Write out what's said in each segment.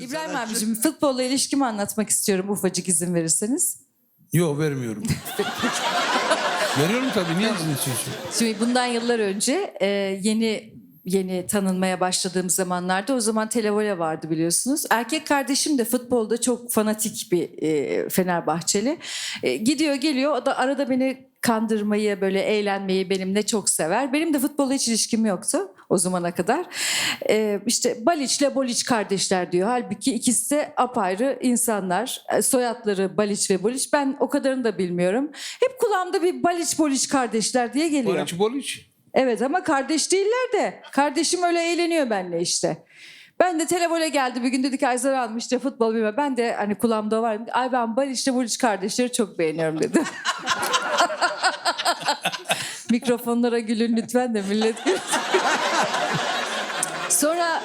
İbrahim abicim futbolla ilişkimi anlatmak istiyorum ufacık izin verirseniz. Yok vermiyorum. Veriyorum tabii niye izin istiyorsun? Şimdi bundan yıllar önce e, yeni yeni tanınmaya başladığım zamanlarda o zaman televole vardı biliyorsunuz. Erkek kardeşim de futbolda çok fanatik bir e, Fenerbahçeli. E, gidiyor geliyor o da arada beni kandırmayı böyle eğlenmeyi benimle çok sever. Benim de futbolla hiç ilişkim yoktu o zamana kadar. E, işte Baliç'le Boliç kardeşler diyor. Halbuki ikisi de apayrı insanlar. E, soyadları Baliç ve Boliç. Ben o kadarını da bilmiyorum. Hep kulağımda bir Baliç Boliç kardeşler diye geliyor. Boliç boliç. Evet ama kardeş değiller de. Kardeşim öyle eğleniyor benimle işte. Ben de televole geldi bir gün dedi ki Ayzar almış işte futbol bilmem. Ben de hani kulağımda var. Ay ben Barış'la Barış kardeşleri çok beğeniyorum dedim. Mikrofonlara gülün lütfen de millet gülsün.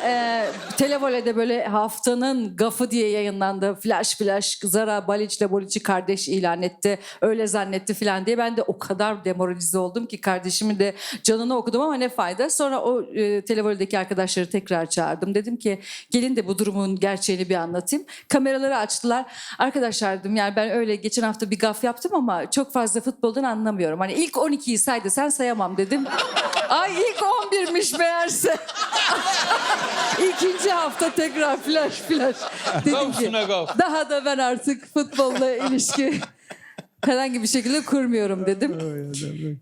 E, Televole'de böyle haftanın gafı diye yayınlandı. Flash flash Zara Baliç'le Boliç'i kardeş ilan etti. Öyle zannetti falan diye. Ben de o kadar demoralize oldum ki kardeşimin de canını okudum ama ne fayda. Sonra o e, Televole'deki arkadaşları tekrar çağırdım. Dedim ki gelin de bu durumun gerçeğini bir anlatayım. Kameraları açtılar. Arkadaşlar dedim yani ben öyle geçen hafta bir gaf yaptım ama çok fazla futboldan anlamıyorum. Hani ilk 12'yi saydı sen sayamam dedim. Ay ilk 11'miş meğerse. İkinci hafta tekrar flash flash. Dedim ki daha da ben artık futbolla ilişki herhangi bir şekilde kurmuyorum dedim.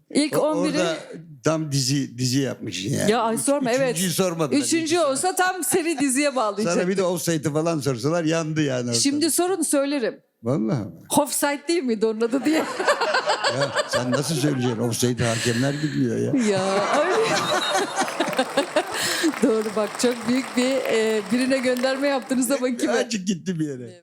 İlk 11'i Orada tam dizi dizi yapmışsın yani. ya ay sorma evet. Üçüncüyü sormadılar. Üçüncü olsa tam seri diziye bağlayacak. Sana bir de offside'ı falan sorsalar yandı yani. ortalık. Şimdi sorun söylerim. Vallahi. Offside değil miydi onun adı diye. Ya sen nasıl söyleyeceksin? Offside hakemler bilmiyor ya. ya ay. Doğru bak çok büyük bir e, birine gönderme yaptınız ama kime? Azıcık gitti bir yere.